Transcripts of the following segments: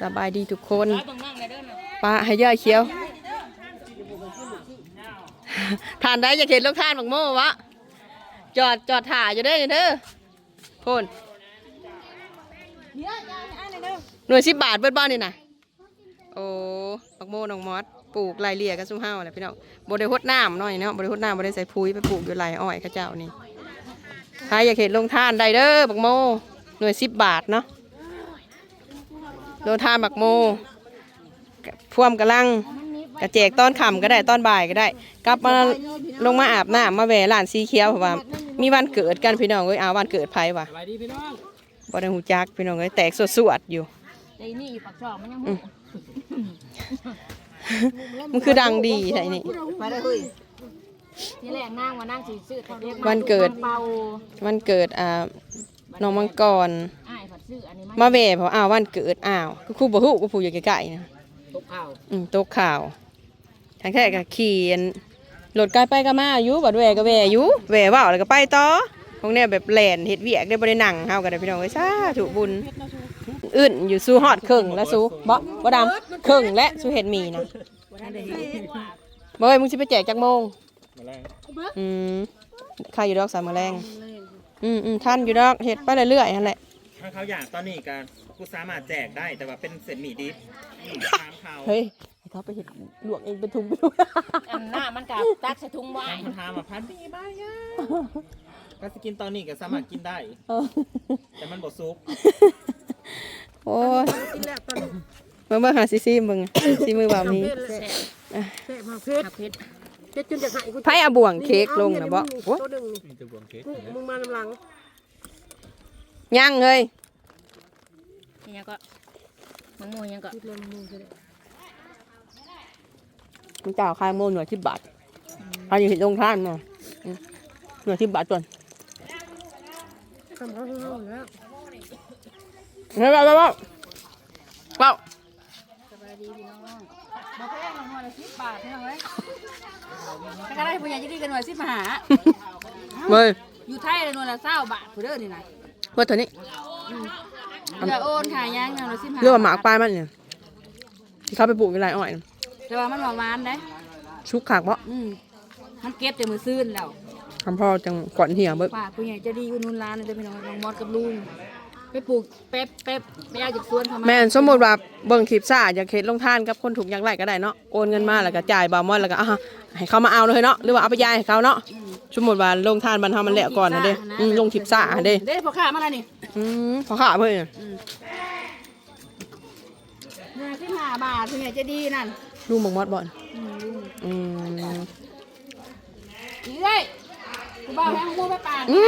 สบายดีทุกคนร้อยเบิ่งมั่งเลยเด้อน่ะปลาให้ย่าเขียว ทานได้อยากเห็นลูกทานบักโม่วะ จอดจอดถ่ายอยู่เด้อเด้อพ่นหน่วยสิบบาทเบิดบ้านนี่นะโอ้บักโม่น้องมอสปลูกไรเลี่ยกันซุ้มเฮาแหละพี่น้องบริหดน้ำหน่อยเนาะบริหดน้ำบริใส่ปุ๋ยไปปลูกอยู่ไรอ้อยเข้าเจ้านี่ถ้าอยากเห็นลงทานได้เด้อบักโม่หน่วยสิบบาทเนาะ ลงทานบักโม่พ่วมกำลังกระแจกตอนค่ำก็ได้ตอนบ่ายก็ได้ กลับมาลงมาอาบน้ำมาแหวะร้านสีเขียวเพราะว่า มีวันเกิดกันพี่น้องเอ้ยเอาวันเกิดไผว่ะสบายดีพี่น้องบ่ได้หูจักพี่น้องเอ้ยแตกสวดๆอยู่ไอ้นี่อยู่ปากช่องมันยังอืมมันคือดังดีไทนี่ไปได้เฮ้ยทีแรกนั่งว่านั่งสิซื้อทะเลมาวันเกิดเบาวันเกิดอ่าน้องมังกรอ้ายผัด ซื้ออันนี้มาแหวะเพราะอ้าววันเกิดอ้าวก็ครูบ่ฮู้ก็ผู้อยู่ใกล้ๆนะตกข้าวอืมตกข่าวทางแท้ก็ขี่อันรถไกลไปก็มาอยู่บัดแหวก็แหวอยู่แหวเว้าแล้วก็ไปต่อของแนวแบบแล่นเฮ็ดเวียกได้บ่ได้นั่งเฮาก็ได้พี่น้องเอ้ยสาธุบุญอื่นอยู่สู้ฮอดครึ่งแล้วสู้บ่บ่ดำครึ่งและสู้เห็ดหมีนะบ่เอ้ยมึงสิไปแจกจักโมงมาแล้วอืมใครอยู่ดอกสามมื้อแรงอืมอืมท่านอยู่ดอกเฮ็ดไปเรื่อยๆนั่นแหละ ถ้าเขาอยากตอนนี้กันกูสามารถแจกได้แต่ว่าเป็นเศษหมี่ดิบตามเขาเฮ้ยให้เขาไปเฮ็ดลวกเองเป็นถุงไปดูอันหน้ามันกับตักใส่ถุงไว้ตามเขาทำอะพันปีบ้ายาก็จะกินตอนนี้ก็สามารถกินได้ เออแต่มันบดซุปโอ้ยมาเบิ่งหาซิซี่มึงซิมือบ่าวนี้ผักเพชรเจ็ดจนจะหายกูไผเอาบ่วงเค้กลงนะบ่โอ้ตัวหนึ่งนี่มีแต่บวงเค้กมึงมึงมาลำหลัง ยังเฮ้ยนี่ยังก็มังมูยังก็คิดเลยมึงจะได้มันเจ้าคายโมหน่วย10บาทอันนี้เฮ็ดลงทานมาอืมหน่วย10บาทก่อนทำเขาให้เขาอยู่แล้วเฮ้ยเว้าเว้าเว้าเว้าสบายดีพี่น้องบ่แพงหน่วยละ10บาทพี่น้องเอ้ยแต่ก็ได้ผู้ใหญ่จะดีกันหน่วย10หาเว้ยอยู่ไทยเลยหน่วยละ20บาทผู้เด้อนี่นะ ว่าตัวนี้เดี๋ยวโอนขายยังหน่วยละ15เรื่องว่าหมากปลายมันเนี่ยที่เขาไปปลูกในไรอ้อยน่ะแต่ว่ามันหวานๆเด้ชุกขากเพราะอืมมันเก็บแต่มือซื่นแล้วคำพ่อจังก่อนเหี่ยเบิกป้าผู้ใหญ่ใจะดีอุดหนุนร้านนะจะพี่น้องน้องมอดกับลุงไปปลูกแป๊บแป๊บไปเอาจากสวนเขามาแม่นสมมติว่าเบิ่งคลิปซ่าอยากเฮ็ดลงทานกับคนถูกข์ยากไร้ก็ได้เนาะโอนเงินมาแล้วก็จ่ายบาวมอนแล้วก็อะให้เขามาเอาเลยเนาะหรือว่าเอาไปยายให้เขาเนาะสมมติว่าลงทานบรรเทามันแล้วก่อนนะเด้อืมลงคลิปซ่าเด้เด้พอข้ามาแล้วนี่อืมพอขาเพิ่นเนี่ยสิบห้าบาทผู้ใหญ่ใจะดีนั่นลุงบังมอดบ่อนอืมลุงอืมนี่เลยกูบ้าแพงกูไปป่านอื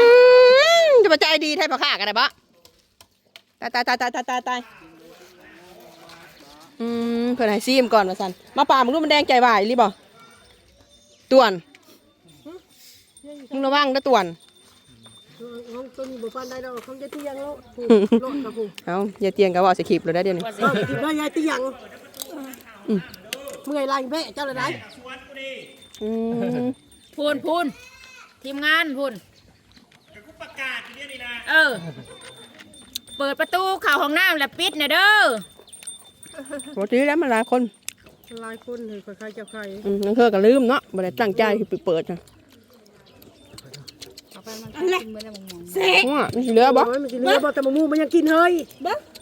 มจะมาใจดีแท้พอขากันได้บ่ ตายตายตายตายตายตายตายอืมเพิ่นให้ซีมก่อนว่าซั่นมาป่ามึงดูมันแดงใจวายอีหรือบ่ต่วนมึงระวังเด้อต่วนของตัวนี้บุฟันได้แล้วเขาจะเตียงแล้วผูโลดกับผูเอาอย่าเตียงกับว่าสิคลิปเลยได้เดี๋ยวนี้ได้ยายเตียงเมื่อยไรแม่เจ้าละไรพูนพูนทีมงานพูนกูประกาศทีนี้นี่นะเออ เปิดประตูเข่าห้องน้ำแล้วปิดเนี่ยเด้อปกติแล้วมันหลายคนหลายคนเลยใครๆเจ้าใครอืมนั่นคือก็ลืมเนาะบ่ได้ตั้งใจที่ไปเปิดนะเอาไปมันกินไปแล้วมึงมองว่ามันสิเหลือบ่โอ้ยมันกินเนื้อบ่แต่มะม่วงมันยังกินเฮ้ย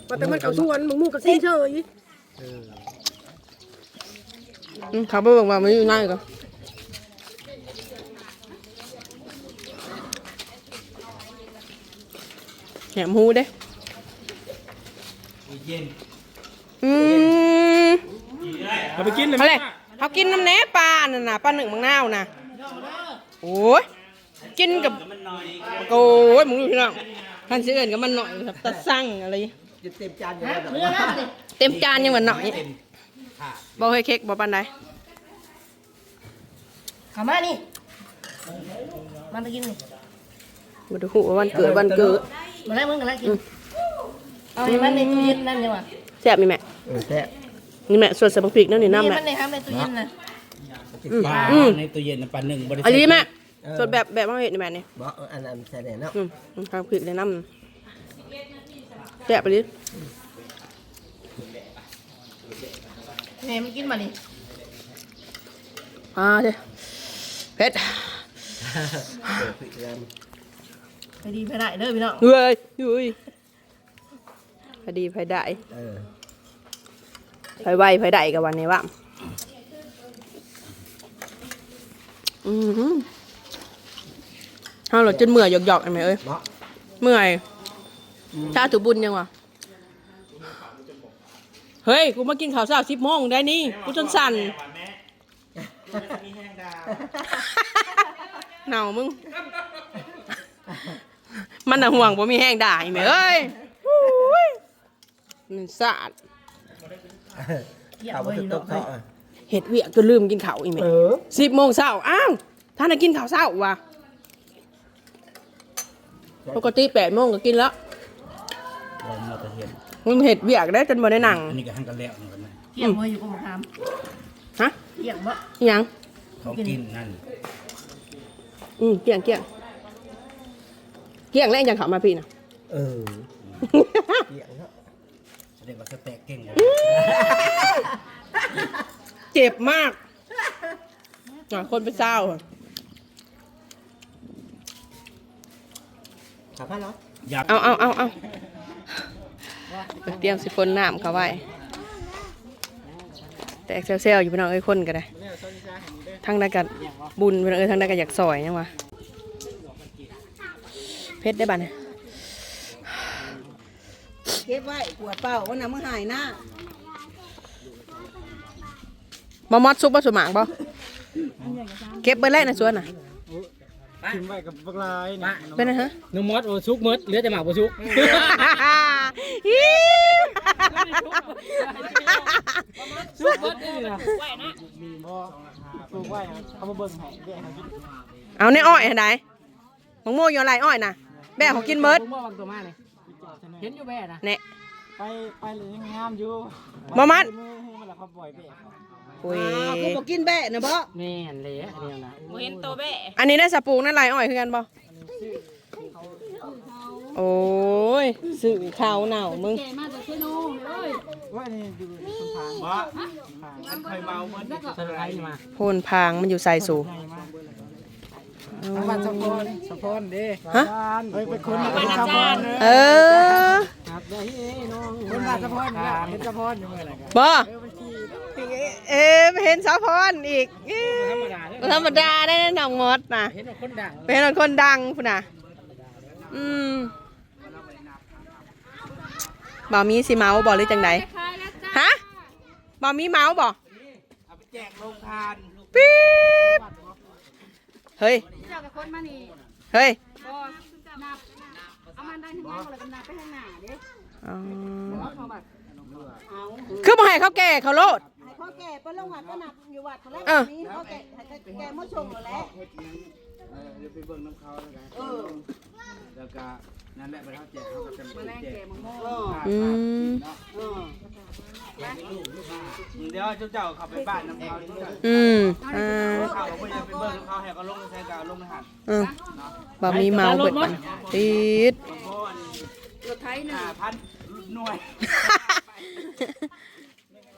บ่แต่มันเข้าสวนมะม่วงกับกินเฉยอืมเขาไปเบิ่งว่ามันอยู่ไหนก็แหมหูเด้ เย็นอืมเอาไปกินเลยเอาเลยเขากินน้ำแหนปลานั่นน่ะปลาหนึ่งบางนาวน่ะโอ้ยกินกับโอ้ยมึงดูพี่น้องท่านสิเอิ้นกับมันหน่อยครับตะสั่งอะไรเต็มจานอยู่แล้วเรือแล้วดิเต็มจานยังเหมือนหน่อยบ่เคยเค้กบ่ปันใดเข้ามานี่มันไปกินนี่บ่ได้ฮู้ว่าวันเกิดวันเกิดมาแล้วมึงกันแล้วกิน เอาให้มันในตู้เย็นนั่นดีกว่าแซ่บนี่แม่เออแท้นี่แม่ส่วนใส่บักพริกนั่นนี่นี่น้ำแม่ มันในครับในตู้เย็นนะปลาอืม ในตู้เย็นน่ะปลาหนึ่งบริอันนี้แม่ส่วนแบบแบบมาเห็ดนี่แม่นี่บ่เอออันนั้นใส่แน่เนาะอืมอืมทางพริกเลยน้ำแซ่บไปดิแม่มันกินมานี่อ่าเด้เผ็ดเปิดพิจารณไปดีไปได้เด้อพี่น้องเฮ้ยอุ้ย พอดีพอได้เออพอไวพอได้กับวันนี้ว่าอือหือเอาหลดจนเมื่อยหยอกๆอันไหมเอ้ยเนาะเมื่อยชาถูบุญยังวะเฮ้ย กูมากินข้าวเช้าสิบโมงได้นี่ กูจนสั่นแม่ว่าแม่จะมีแห้งดาวหนาวมึง มันน่ะห่วงบ่มีแห้งด่าอีแม่เอ้ยอุ้ย มันสาดเกี่ยวเอาไว้ไปพี่ตน้อกงเถาะเห็ดเวียกจนลืมกินข้าวอีแม่เออสิบโมงเช้าอ้าวท่านน่ะกินข้าวเช้าวะปกติแปดโมงก็กินแล้วเรามาตะเห็นมึงเห็ดเวียกได้จนบ่ได้หนังอันนี้ก็หั่นกันแล้วเหมือนกันนะเกี่ยวไว้อยู่กับมะขามฮะเกี่ยวบ่อิหยังเขากินนั่นอืมเกี่ยงเกี่ยงเกี่ยงแล้วยังขับมาพี่นะเออเกี่ยงเนาะ แสดงว่าสเต็กเก่งเลยเจ็บมากอะคนไปเศร้าอะถามพ่อเหรอยับเอาเอาเอาเอาเตรียมสิฟนน้ำเขาไว้ แต่เซลเซลอยู่พี่น้องเอ้ยคนก็ได้ทั้งนั้นกันบุญพี่น้องเอ้ยทั้งนั้นกันอยากซอยยังวะเพชรได้บ้านเนี่ย เก็บไว้ปวดเป้าวันน่ะมึงหายหน้าบอมอดซุปบะสมางบ่เก็บเบอร์แรกนะสวนน่ะทิ้งไว้กับบักลายนี่เป็นไงฮะนมมดโอชุกมดเหลือแต่หมากโอชุกชุกมดนี่นะมีบ่ปลูกไว้นะเอามาเบิ่งให้แบ่ให้กินเอาในอ้อยไหนมะม่วงอยู่อะไรอ้อยน่ะแบ่ของกินเมิด เลยเห็นอยู่แบ่นะเนี่ยไปไปเลยยังงามอยู่บ่มัด มือให้มันละเขาปล่อยแบ่อุ้ยอ้าวกูบอกกินแบะนะบ่แม่นเลยอันนี้นะอันนี้ได้สปลูกนั่นไรอ้อยคือกันบ่โอ้ยสื่อข่าวหนาวมึงว่านี่อยู่คนทางบ่อันเคยเมาเหมือนสไลด์มาโพนพางมันอยู่ใส่สูไงมาทาง บ้านสะพอนสะพอนเด้ฮะเฮ้ยไปคนบ้านสะพอนเออครับได้เอ้น้องคนบ้านสะพอนนี่เห็นสะพอนอยู่เมื่อไหร่กันบ่เออมันขี่เอ๊ะไปเห็นสาวพรอีกเอ๊ธรรมะดาเด้บ่ธรรมดาได้แน่น้องมดน่ะเห็นว่าคนดังเป็นคนดังพุ่นน่ะอืมบ่มีสิเมาบ่หรือจังไดฮะบ่มีเมาบ่เอาไปแจกโรงทานปี๊ด เฮ้ย เจ้ากับคนมานี่เฮ้ยบ่นับเอามันได้ทั้งหมดแล้วก็นับไปข้างหน้าเด้อ๋อเขาแบบคือบ่ให้เขาแก่เขาโลด ให้เขาแก่ไปลงวัดก็หนักอยู่วัดเขาแล้วเออนี้เขาแก่ให้แก่มาชมหมดแล้วเดี๋ยวไปเบิ่งน้ำเขาแล้วกันเออแล้วก็นั่นแหละไปเท่าแจกเขาก็จะมาแรงแก่มะม่วงเอออืมเออเดี๋ยวเจ้าเจ้าเขาไปบ้านน้ำเขาที่เจ้าอืมอ่า บิ่งน้ำเขาให้เขาลงใช้การลงในหันอืมบ่มีเมาเบิดปันติดรถไทยหนึ่งห้าพันหน่วย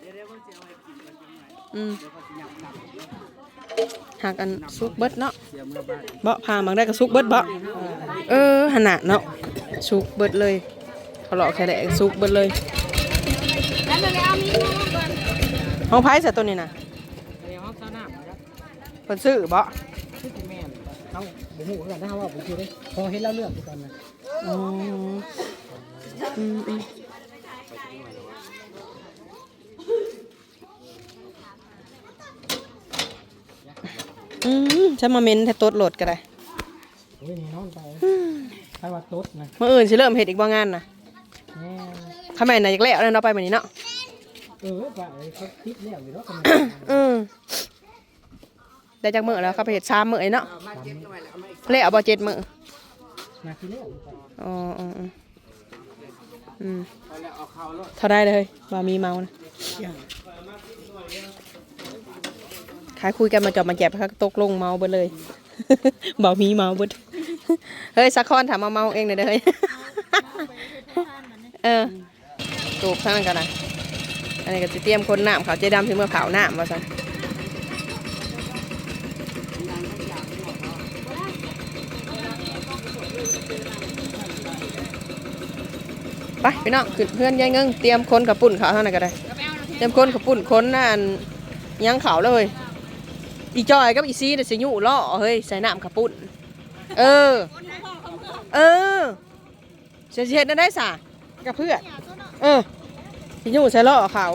เดี๋ยวเดี๋ยวเขาจะเอาไปกินกันยังไงอืมเดี๋ยวเขาจะยำหนักหากอันซุกเบิดเนาะเสียเมื่อบ้านบ่พามังได้ก็ซุกเบิดบ่เออขนาดเนาะซุกเบิดเลยเขาหลอกแค่แหละซุกเบิดเลยแล้วเลยเอามีดมาก่อนห้องไผ่ใส่ตัวนี้น่ะ เดี๋ยวเขาสนามนะครับ เพิ่นซื้อบ่ที่คุณแม่เขาบุหูกันนะว่าผมคือได้พอเห็นแล้วเลือกดูกันนะอ๋ออืมอืมอืมฉันมาเม้นแต่ตดโหลดก็ได้โอ้ยนี่นอนไปถ้าว่าต๊ดนะเมื่ออื่นสิเริ่มเฮ็ดอีกบ่งานน่ะแม่ข้าแม่น่ะอยากแล้วเนาะไปมื้อนี้เนาะเออไปเขาคิดแล้วอยู่แล้วกันอืม ได้จักมื้อแล้วเขาไปเฮ็ด3มื้อไอ้เนาะแล้วบ่เจ็ดมื้อมาคิดแล้วอ๋ออ๋ออ๋ออืมแล้วเอาเขาแล้วเท่าได้เลยว่ามีเมานะขายคุยกันมาจอบมาแจบเขาตกลงเมาเบิดเลย บ่มีเมาเบิดเฮ้ยสักคอนถามมาเมาเองหน่อยเด้อเฮ้ยเออตูบทั้งนั้นกันนะเอันนี้ก็จะเตรียมคนน้ำเขาวเจดำถึงเมื่อเผาน้ำว่าซั่น ไปพี่น้องขึ้นเพื่อนยายเงิงเตรียมคนกับปุ่นเขาวเท่านั้นก็ได้ เตรียมคนกับปุ่นคนนั่นยังเขาวเลย อีจอยกับอีซีเดี๋ยสิยุล่อเฮ้ยใส่น้ำกับปุ่น เออ เออเสียเช็ดนั่นได้สะกับเพื่อนเออสิยุใส่ล่อเขา